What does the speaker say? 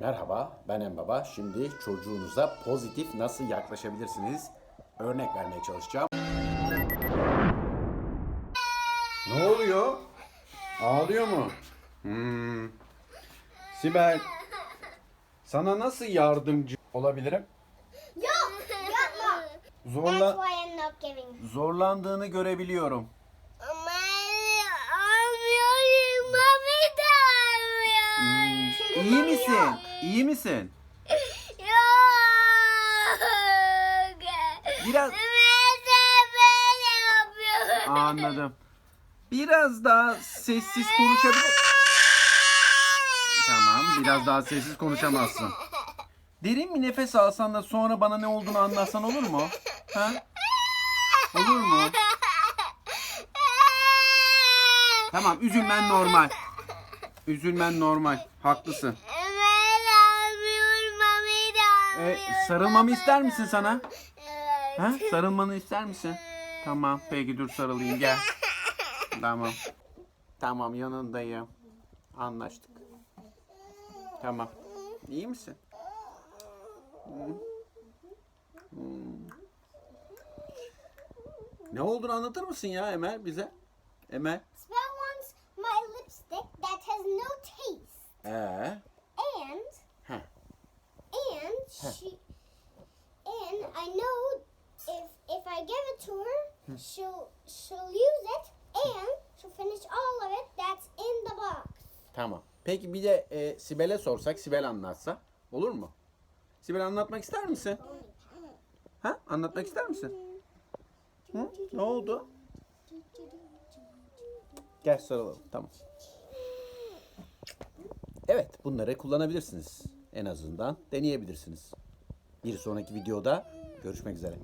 Merhaba, ben Embaba. Şimdi çocuğunuza pozitif nasıl yaklaşabilirsiniz? Örnek vermeye çalışacağım. Ne oluyor? Ağlıyor mu? Hmm. Sibel, sana nasıl yardımcı olabilirim? Yok, yapma. Zorla zorlandığını görebiliyorum. Ama almıyorum, mami de almıyor. İyi misin? İyi misin? Yok. Biraz-. Anladım. Biraz daha sessiz konuşabilir. Tamam, biraz daha sessiz konuşamazsın. Derin bir nefes alsan da sonra bana ne olduğunu anlatsan olur mu? Ha? Olur mu? Tamam, üzülmen normal. Üzülmen normal. Haklısın. E, almıyor. sarılmamı ister misin sana? Ha? Sarılmanı ister misin? Tamam, peki dur sarılayım gel. Tamam. Tamam, yanındayım. Anlaştık. Tamam. İyi misin? Hı. Hmm. Ne olduğunu anlatır mısın ya Emel bize? Emel. Spell wants my lipstick that has no taste. Ee? She and I know if if I give it to her, she'll she'll use it and she'll finish all of it that's in the box. Tamam. Peki bir de e, Sibel'e sorsak, Sibel anlatsa olur mu? Sibel anlatmak ister misin? Ha? Anlatmak ister misin? Hı? Ne oldu? Gel sarılalım. Tamam. Evet, bunları kullanabilirsiniz. En azından deneyebilirsiniz. Bir sonraki videoda görüşmek üzere.